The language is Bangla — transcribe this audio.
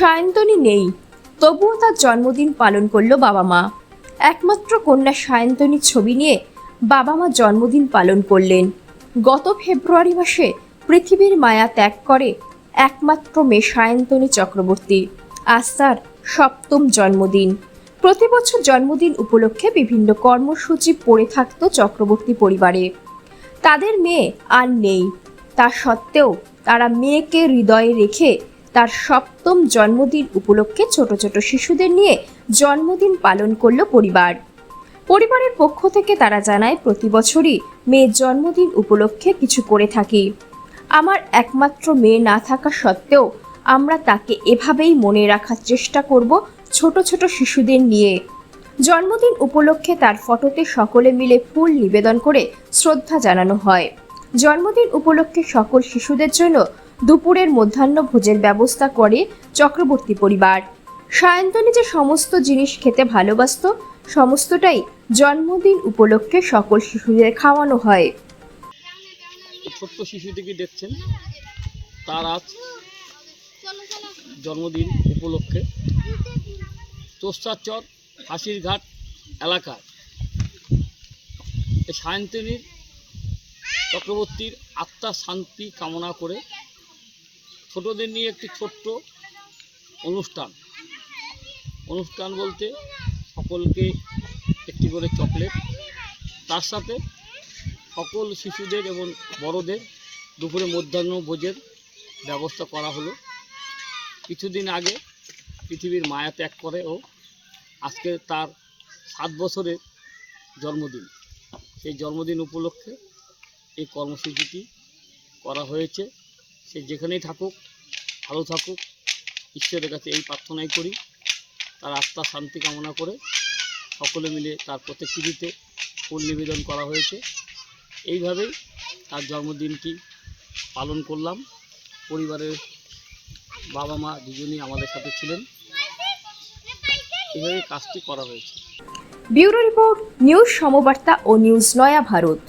সায়ন্তনী নেই, তবুও তার জন্মদিন পালন করল বাবা মা একমাত্র কন্যা সায়ন্তনীর ছবি নিয়ে বাবা মা জন্মদিন পালন করলেন। গত ফেব্রুয়ারি মাসে পৃথিবীর মায়া ত্যাগ করে একমাত্র মেয়ে সায়ন্তনী চক্রবর্তী। আজ তার সপ্তম জন্মদিন। প্রতি বছর জন্মদিন উপলক্ষে বিভিন্ন কর্মসূচি পড়ে থাকতো চক্রবর্তী পরিবারে। তাদের মেয়ে আর নেই। তা সত্ত্বেও তারা মেয়েকে হৃদয়ে রেখে তার সপ্তম জন্মদিন উপলক্ষে ছোট ছোট শিশুদের নিয়ে জন্মদিন পালন করল পরিবার। পরিবারের পক্ষ থেকে তারা জানায়, প্রতি বছরই মেয়ের জন্মদিন উপলক্ষে কিছু করে থাকি। আমার একমাত্র মেয়ে না থাকা সত্ত্বেও আমরা তাকে এভাবেই মনে রাখার চেষ্টা করব ছোট ছোট শিশুদের নিয়ে। জন্মদিন উপলক্ষে তার ফটোতে সকলে মিলে ফুল নিবেদন করে শ্রদ্ধা জানানো হয়। জন্মদিন উপলক্ষে সকল শিশুদের জন্য দুপুরের মধ্যাহ্ন ভোজের ব্যবস্থা করে চক্রবর্তী পরিবার। সায়ন্তনী যে সমস্ত জিনিস খেতে ভালোবাসত, সমস্তটাই জন্মদিন উপলক্ষে সকল শিশুদের খাওয়ানো হয়। ছোট্ট শিশুটিকে দেখছেন? তার আজ জন্মদিন উপলক্ষে তোষাচর হাসির ঘাট এলাকায় সায়ন্তনীর চক্রবর্তীর আত্মা শান্তি কামনা করে ছোটদের নিয়ে একটি ছোট্ট অনুষ্ঠান। অনুষ্ঠান বলতে সকলকে একটি করে চকলেট। তার সাথে সকল শিশুদের এবং বড়দের দুপুরে মধ্যাহ্ন ভোজের ব্যবস্থা করা হলো। কিছুদিন আগে পৃথিবীর মায়া ত্যাগ করে ও আজকে তার সাত বছরের জন্মদিন। সেই জন্মদিন উপলক্ষে এই কর্মসূচিটি করা হয়েছে। সে যেখানেই থাকুক, ভালো থাকুক, ঈশ্বরের কাছে এই প্রার্থনাই করি। তার আত্মা শান্তি কামনা করে সকলে মিলে তার প্রত্যেকটিতে ফুল নিবেদন করা হয়েছে। এইভাবেই তার জন্মদিনটি পালন করলাম। পরিবারের বাবা মা দুজনেই আমাদের সাথে ছিলেন। এইভাবে কাজটি করা হয়েছে। ব্যুরো রিপোর্ট, নিউজ সমবার্তা ও নিউজ নয়া ভারত।